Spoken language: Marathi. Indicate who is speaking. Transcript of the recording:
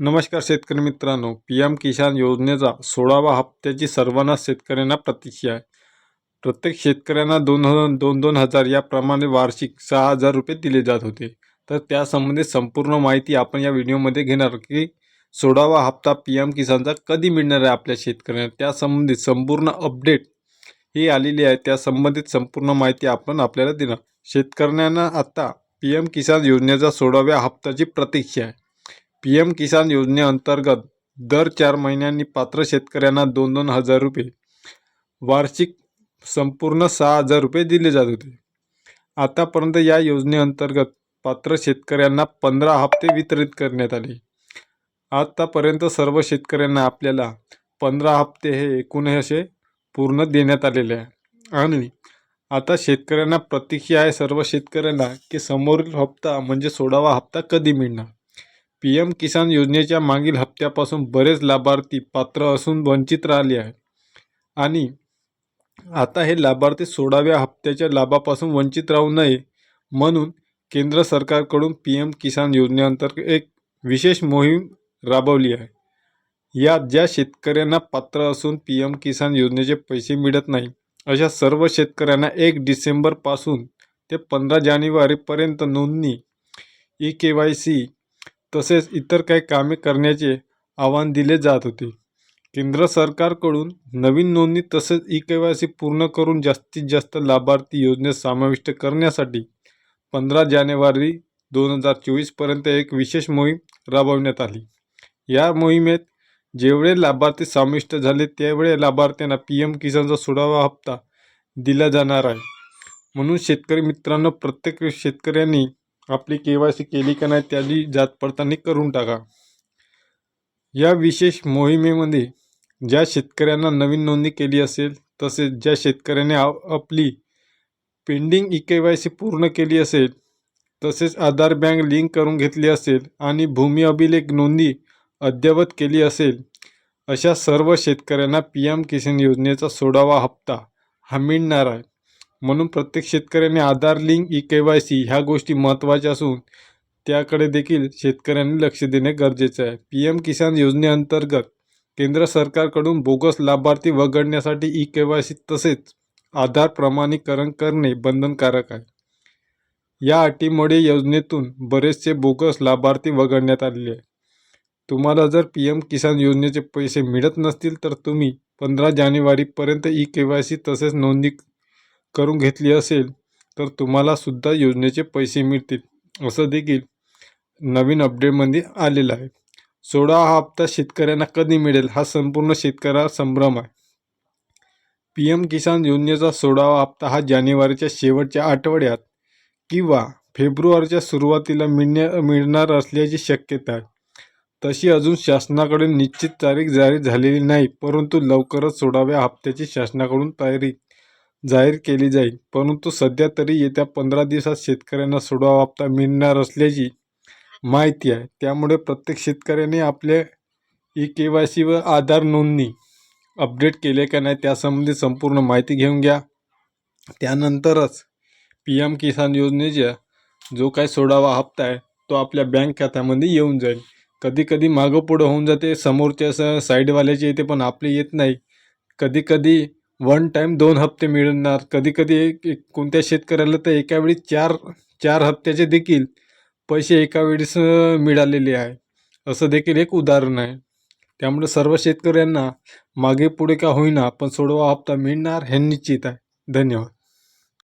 Speaker 1: नमस्कार शेतकरी मित्रांनो. पी एम किसान योजनेचा सोळावा हप्त्याची सर्वांना शेतकऱ्यांना प्रतीक्षा आहे. प्रत्येक शेतकऱ्यांना दोन हजार दोन दोन हजार याप्रमाणे वार्षिक सहा हजार रुपये दिले जात होते. तर त्यासंबंधी संपूर्ण माहिती आपण या व्हिडिओमध्ये घेणार की सोळावा हप्ता पी एम किसानचा कधी मिळणार आहे आपल्या शेतकऱ्यांना? त्यासंबंधित संपूर्ण अपडेट ही आलेली आहे. त्या संबंधित संपूर्ण माहिती आपण आपल्याला देणार शेतकऱ्यांना आता पी एम किसान योजनेचा सोळाव्या हप्त्याची प्रतीक्षा आहे. पी एम किसान योजनेअंतर्गत दर चार महिन्यांनी पात्र शेतकऱ्यांना दोन दोन हजार रुपये. वार्षिक संपूर्ण सहा हजार रुपये दिले जात होते. आतापर्यंत या योजनेअंतर्गत पात्र शेतकऱ्यांना पंधरा हप्ते वितरित करण्यात आले. आतापर्यंत सर्व शेतकऱ्यांना आपल्याला पंधरा हप्ते हे एकूण असे पूर्ण देण्यात आलेले आहे. आणि आता शेतकऱ्यांना प्रतीक्षा आहे सर्व शेतकऱ्यांना की समोरील हप्ता म्हणजे सोळावा हप्ता कधी मिळणार? पी एम किसान योजनेच्या मागील हप्त्यापासून बरेच लाभार्थी पात्र असून वंचित राहिले आहे आणि आता हे लाभार्थी सोळाव्या हप्त्याच्या लाभापासून वंचित राहू नये म्हणून केंद्र सरकारकडून पी एम किसान योजनेअंतर्गत एक विशेष मोहीम राबवली आहे. यात ज्या शेतकऱ्यांना पात्र असून पी एम किसान योजनेचे पैसे मिळत नाही अशा सर्व शेतकऱ्यांना एक डिसेंबरपासून ते पंधरा जानेवारीपर्यंत नोंदणी ई के वाय सी तसेच इतर काही कामे करण्याचे आव्हान दिले जात होते. केंद्र सरकारकडून नवीन नोंदणी तसेच ई के वाय सी पूर्ण करून जास्तीत जास्त लाभार्थी योजनेत समाविष्ट करण्यासाठी पंधरा जानेवारी दोन हजार चोवीसपर्यंत एक विशेष मोहीम राबवण्यात आली. या मोहिमेत जेवढे लाभार्थी समाविष्ट झाले त्यावेळे लाभार्थ्यांना पी एम किसानचा सोळावा हप्ता दिला जाणार आहे. म्हणून शेतकरी मित्रांनो प्रत्येक शेतकऱ्यांनी आपली के वाय सी केली का नाही त्याची जात पडताळणी करून टाका. या विशेष मोहिमेमध्ये ज्या शेतकऱ्यांना नवीन नोंदणी केली असेल तसेच ज्या शेतकऱ्याने आ- आपली pending E K Y C पूर्ण केली असेल तसेच आधार बँक लिंक करून घेतली असेल आणि भूमी अभिलेख नोंदणी अद्ययावत केली असेल अशा सर्व शेतकऱ्यांना पी एम किसान योजनेचा सोडावा हप्ता हा मिळणार आहे. म्हणून प्रत्येक शेतकऱ्याने Aadhaar link E K Y C ह्या गोष्टी महत्त्वाच्या असून त्याकडे देखील शेतकऱ्यांनी लक्ष देणे गरजेचे आहे. पी एम किसान योजनेअंतर्गत केंद्र सरकारकडून बोगस लाभार्थी वगळण्यासाठी ई के वाय सी तसेच आधार प्रमाणीकरण करणे बंधनकारक आहे. या अटीमुळे योजनेतून बरेचसे बोगस लाभार्थी वगळण्यात आलेले आहे तुम्हाला जर पी एम किसान योजनेचे पैसे मिळत नसतील तर तुम्ही पंधरा जानेवारीपर्यंत ई के वाय सी तसेच नोंदणी करून घेतली असेल तर तुम्हाला सुद्धा योजनेचे पैसे मिळतील असं देखील नवीन अपडेटमध्ये आलेलं आहे. सोळा हा हप्ता शेतकऱ्यांना कधी मिळेल? हा संपूर्ण शेतकऱ्याला संभ्रम आहे. पी एम किसान योजनेचा सोळावा हप्ता हा जानेवारीच्या शेवटच्या आठवड्यात किंवा फेब्रुवारीच्या सुरुवातीला मिळण्या मिळणार असल्याची शक्यता आहे. तशी अजून शासनाकडून निश्चित तारीख जारी झालेली नाही परंतु लवकरच सोळाव्या हप्त्याची शासनाकडून तारीख जाहीर केली जाईल. परंतु सध्या तरी येत्या पंधरा दिवसात शेतकऱ्यांना सोडवा हप्ता मिळणार असल्याची माहिती आहे. त्यामुळे प्रत्येक शेतकऱ्याने आपले ई के वाय सी व आधार नोंदणी अपडेट केले का नाही त्यासंबंधी संपूर्ण माहिती घेऊन घ्या. त्यानंतरच पी एम किसान योजनेच्या जो काही सोडावा हप्ता आहे तो आपल्या बँक खात्यामध्ये येऊन जाईल. कधीकधी मागं पुढं होऊन जाते समोरच्या असं साईडवाल्याचे येते पण आपले येत नाही. कधीकधी वन टाईम दोन हप्ते मिळणार. कधी कधी एक एक कोणत्या शेतकऱ्याला तर एका वेळी चार चार हप्त्याचे देखील पैसे एका वेळेस मिळालेले आहे. असं देखील एक उदाहरण आहे. त्यामुळे सर्व शेतकऱ्यांना मागे पुढे का होईना पण सोडवा हप्ता मिळणार हे निश्चित आहे. धन्यवाद.